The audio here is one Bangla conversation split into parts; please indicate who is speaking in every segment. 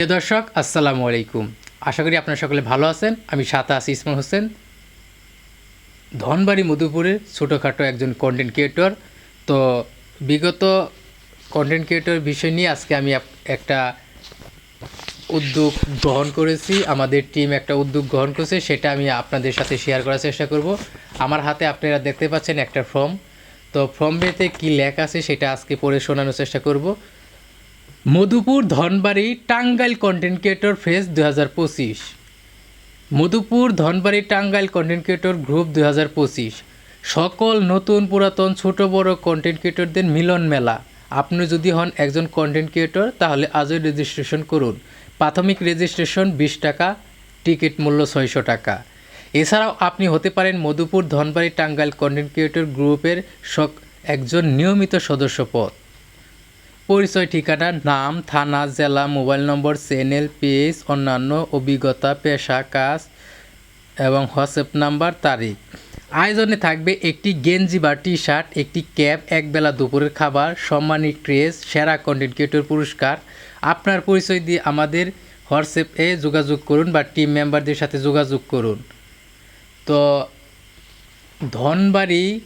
Speaker 1: প্রিয় দর্শক, আসসালামু আলাইকুম। আশা করি আপনারা সকলে ভালো আছেন। আমি সাতা আছি ইসমাল হোসেন। ধনবাড়ি মধুপুরের ছোটোখাটো একজন কন্টেন্ট ক্রিয়েটর তো বিগত কন্টেন্ট ক্রিয়েটর বিষয় নিয়ে আজকে আমি একটা উদ্যোগ গ্রহণ করেছি। আমাদের টিম একটা উদ্যোগ গ্রহণ করেছে, সেটা আমি আপনাদের সাথে শেয়ার করার চেষ্টা করব। আমার হাতে আপনারা দেখতে পাচ্ছেন একটা ফর্ম তো ফর্মটিতে কী লেখা আছে, সেটা আজকে পড়ে শোনানোর চেষ্টা করব। Madhupur Dhanbari Tangail content creator fest দু হাজার পঁচিশ। Madhupur Dhanbari Tangail content creator group দু হাজার পঁচিশ। সকল নতুন পুরাতন ছোট বড় কন্টেন্ট ক্রিয়েটরদের মিলন মেলা। আপনি যদি হন একজন কন্টেন্ট ক্রিয়েটর তাহলে আজই রেজিস্ট্রেশন করুন। প্রাথমিক রেজিস্ট্রেশন বিশ টাকা টিকিট মূল্য ছয়শো টাকা। এছাড়াও আপনি হতে পারেন মধুপুর ধনবাড়ি টাঙ্গাইল কন্টেন্ট ক্রিয়েটর গ্রুপের একজন নিয়মিত সদস্য পদ পরিচয়, ঠিকানা, নাম, থানা, জেলা, মোবাইল নম্বর, চ্যানেল, পেজ, অন্যান্য অভিজ্ঞতা, পেশা, কাজ এবং হোয়াটসঅ্যাপ নাম্বার, তারিখ। আয়োজনে থাকবে একটি গেঞ্জি বা টি শার্ট একটি ক্যাব একবেলা দুপুরের খাবার সম্মানিক ক্রেজ সেরা কন্টেন্ট ক্রিয়েটর পুরস্কার। আপনার পরিচয় দিয়ে আমাদের হোয়াটসঅ্যাপে যোগাযোগ করুন বা টিম মেম্বারদের সাথে যোগাযোগ করুন। তো, ধনবাড়ি,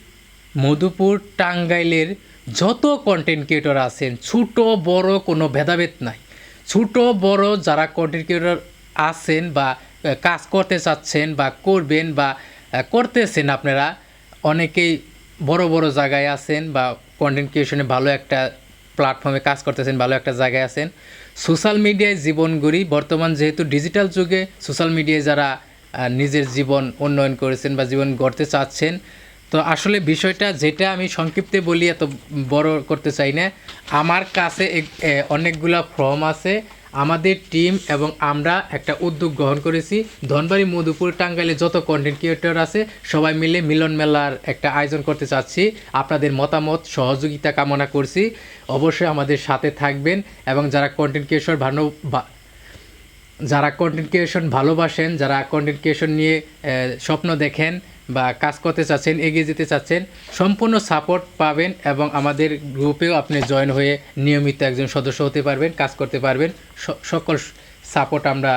Speaker 1: মধুপুর, টাঙ্গাইলের যত কন্টেন্ট ক্রিয়েটর আছেন, ছোট, বড় কোনো ভেদাভেদ নাই। ছোট, বড় যারা কন্টেন্ট ক্রিয়েটর আছেন বা কাজ করতে চাচ্ছেন বা করবেন বা করতেছেন আপনারা, অনেকেই বড় বড় জায়গায় আছেন বা কন্টেন্ট ক্রিয়েশনে ভালো একটা প্ল্যাটফর্মে কাজ করতেছেন, ভালো একটা জায়গায় আছেন। সোশ্যাল মিডিয়ায় জীবন গড়ি। বর্তমান যেহেতু ডিজিটাল যুগে সোশ্যাল মিডিয়ায় যারা নিজের জীবন উন্নয়ন করেছেন বা জীবন গড়তে চাচ্ছেন তো আসলে বিষয়টা যেটা আমি সংক্ষিপ্তে বলি, এত বড় করতে চাই না। আমার কাছে অনেকগুলা ফর্ম আছে। আমাদের টিম এবং আমরা একটা উদ্যোগ গ্রহণ করেছি। ধনবাড়ি, মধুপুর, টাঙ্গাইলে যত কন্টেন্ট ক্রিয়েটর আছে, সবাই মিলে মিলন মেলার একটা আয়োজন করতে চাচ্ছি। আপনাদের মতামত, সহযোগিতা কামনা করছি। অবশ্যই আমাদের সাথে থাকবেন এবং যারা কন্টেন্ট ক্রিয়েটর বা- যারা কন্টেন্ট ক্রিয়েশন ভালোবাসেন, যারা কন্টেন্ট ক্রিয়েশন নিয়ে স্বপ্ন দেখেন বা কাজ করতে চাচ্ছেন, এগিয়ে যেতে চাচ্ছেন, সম্পূর্ণ সাপোর্ট পাবেন এবং আমাদের গ্রুপেও আপনি জয়েন হয়ে নিয়মিত একজন সদস্য হতে পারবেন, কাজ করতে পারবেন। সকল সাপোর্ট আমরা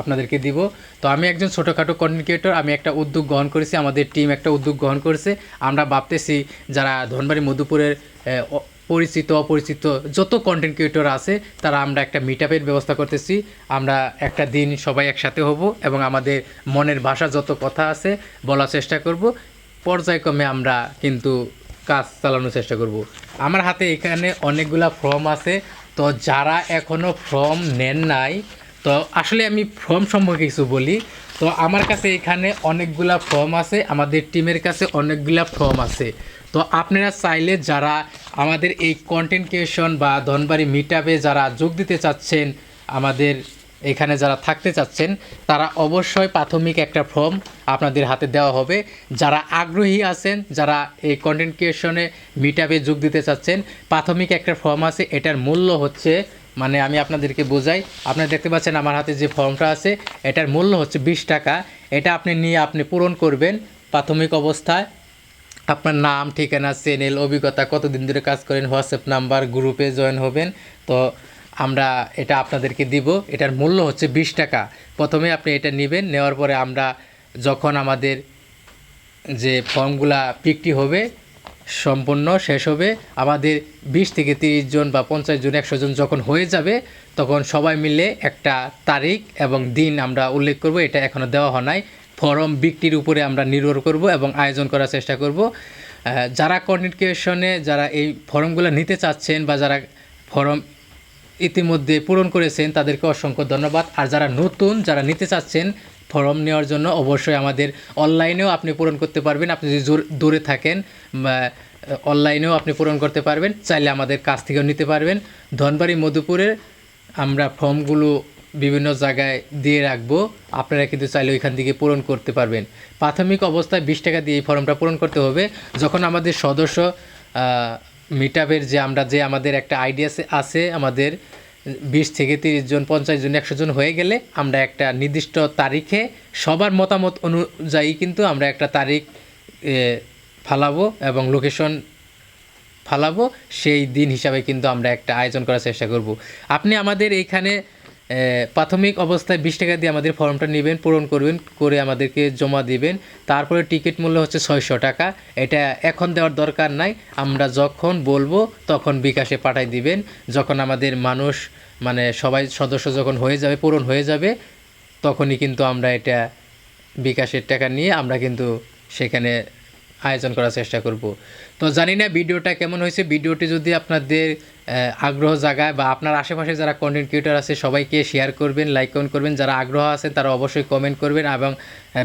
Speaker 1: আপনাদেরকে দিব। তো আমি একজন ছোটোখাটো কন্টেন্ট ক্রিয়েটর আমি একটা উদ্যোগ গ্রহণ করেছি, আমাদের টিম একটা উদ্যোগ গ্রহণ করেছে। আমরা ভাবতেছি যারা ধনবাড়ি মধুপুরের পরিচিত, অপরিচিত যত কন্টেন্ট ক্রিয়েটর আছে, তারা আমরা একটা মিট ব্যবস্থা করতেছি। আমরা একটা দিন সবাই একসাথে হব এবং আমাদের মনের ভাষা যত কথা আছে বলার চেষ্টা করব। পর্যায়ক্রমে আমরা কিন্তু কাজ চালানোর চেষ্টা করব। আমার হাতে এখানে অনেকগুলা ফর্ম আছে। তো যারা এখনও ফর্ম নেন নাই, তো আসলে আমি ফর্ম সম্পর্কে কিছু বলি। তো আমার কাছে এখানে অনেকগুলা ফর্ম আছে, আমাদের টিমের কাছে অনেকগুলা ফর্ম আছে। তো আপনারা চাইলে যারা আমাদের এই কন্টেন্ট ক্রিয়েশন বা ধনবাড়ি মিট যারা যোগ দিতে চাচ্ছেন, আমাদের এখানে যারা থাকতে চাচ্ছেন, তারা অবশ্যই প্রাথমিক একটা ফর্ম আপনাদের হাতে দেওয়া হবে। যারা আগ্রহী আছেন, যারা এই কন্টেন্ট ক্রিয়েশনে মিট যোগ দিতে চাচ্ছেন, প্রাথমিক একটা ফর্ম আছে, এটার মূল্য হচ্ছে মানে আমি আপনাদেরকে বোঝাই। আপনারা দেখতে পাচ্ছেন আমার হাতে যে ফর্মটা আছে, এটার মূল্য হচ্ছে বিশ টাকা। এটা আপনি নিয়ে আপনি পূরণ করবেন প্রাথমিক অবস্থায়। আপনার নাম, ঠিকানা, চ্যানেল, অভিজ্ঞতা, কতদিন ধরে কাজ করেন, হোয়াটসঅ্যাপ নাম্বার, গ্রুপে জয়েন হবেন। তো আমরা এটা আপনাদেরকে দিব। এটার মূল্য হচ্ছে বিশ টাকা। প্রথমে আপনি এটা নেবেন, নেওয়ার পরে আমরা যখন আমাদের যে ফর্মগুলা পিকটি হবে সম্পূর্ণ শেষ হবে। আমাদের বিশ থেকে তিরিশ জন বা পঞ্চাশ জন, একশো জন যখন হয়ে যাবে, তখন সবাই মিলে একটা তারিখ এবং দিন আমরা উল্লেখ করব। এটা এখনও দেওয়া হয় নাই। ফরম বিক্রির উপরে আমরা নির্ভর করব এবং আয়োজন করার চেষ্টা করব। যারা কন্টেন্ট ক্রিয়েশনে যারা এই ফর্মগুলো নিতে চাচ্ছেন বা যারা ফর্ম ইতিমধ্যে পূরণ করেছেন, তাদেরকে অসংখ্য ধন্যবাদ। আর যারা নতুন, যারা নিতে চাচ্ছেন ফর্ম নেওয়ার জন্য অবশ্যই আমাদের অনলাইনেও আপনি পূরণ করতে পারবেন। আপনি যদি দূরে থাকেন অনলাইনেও আপনি পূরণ করতে পারবেন, চাইলে আমাদের কাছ থেকেও নিতে পারবেন। ধনবাড়ি মধুপুরের আমরা ফর্মগুলো বিভিন্ন জায়গায় দিয়ে রাখব। আপনারা কিন্তু চাইলে ওইখান থেকে পূরণ করতে পারবেন। প্রাথমিক অবস্থায় বিশ টাকা দিয়ে এই ফর্মটা পূরণ করতে হবে। যখন আমাদের সদস্য মিট যে আমরা যে আমাদের একটা আইডিয়া আছে আমাদের বিশ থেকে তিরিশ জন, পঞ্চাশ জন, একশো জন হয়ে গেলে আমরা একটা নির্দিষ্ট তারিখে সবার মতামত অনুযায়ী কিন্তু আমরা একটা তারিখ ফালাবো এবং লোকেশন ফালাবো। সেই দিন হিসাবে কিন্তু আমরা একটা আয়োজন করার চেষ্টা করব। আপনি আমাদের এইখানে প্রাথমিক অবস্থায় বিশ টাকা দিয়ে আমাদের ফর্মটা নেবেন, পূরণ করবেন, করে আমাদেরকে জমা দিবেন। তারপরে টিকিট মূল্য হচ্ছে ছয়শো টাকা। এটা এখন দেওয়ার দরকার নাই। আমরা যখন বলব, তখন বিকাশে পাঠাই দিবেন। যখন আমাদের মানুষ মানে সবাই সদস্য যখন হয়ে যাবে, পূরণ হয়ে যাবে, তখনই কিন্তু আমরা এটা বিকাশের টাকা নিয়ে আমরা কিন্তু সেখানে আয়োজন করার চেষ্টা করব। তো জানি না ভিডিওটা কেমন হয়েছে। ভিডিওটি যদি আপনাদের আগ্রহ জাগায় বা আপনার আশেপাশে যারা কন্টেন্ট ক্রিয়েটর আছে, সবাইকে শেয়ার করবেন লাইক কমেন্ট করবেন। যারা আগ্রহ আছে তারা অবশ্যই কমেন্ট করবেন এবং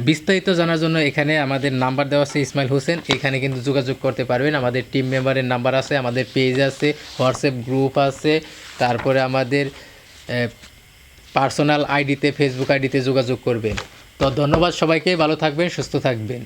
Speaker 1: বিস্তারিত জানার জন্য এখানে আমাদের নাম্বার দেওয়া আছে ইসমাইল হোসেন। এখানে কিন্তু যোগাযোগ করতে পারবেন। আমাদের টিম মেম্বারের নাম্বার আছে, আমাদের পেজ আছে হোয়াটসঅ্যাপ গ্রুপ আছে। তারপরে আমাদের পার্সোনাল আইডিতে ফেসবুক আইডিতে যোগাযোগ করবেন। তো ধন্যবাদ সবাইকে। ভালো থাকবেন, সুস্থ থাকবেন।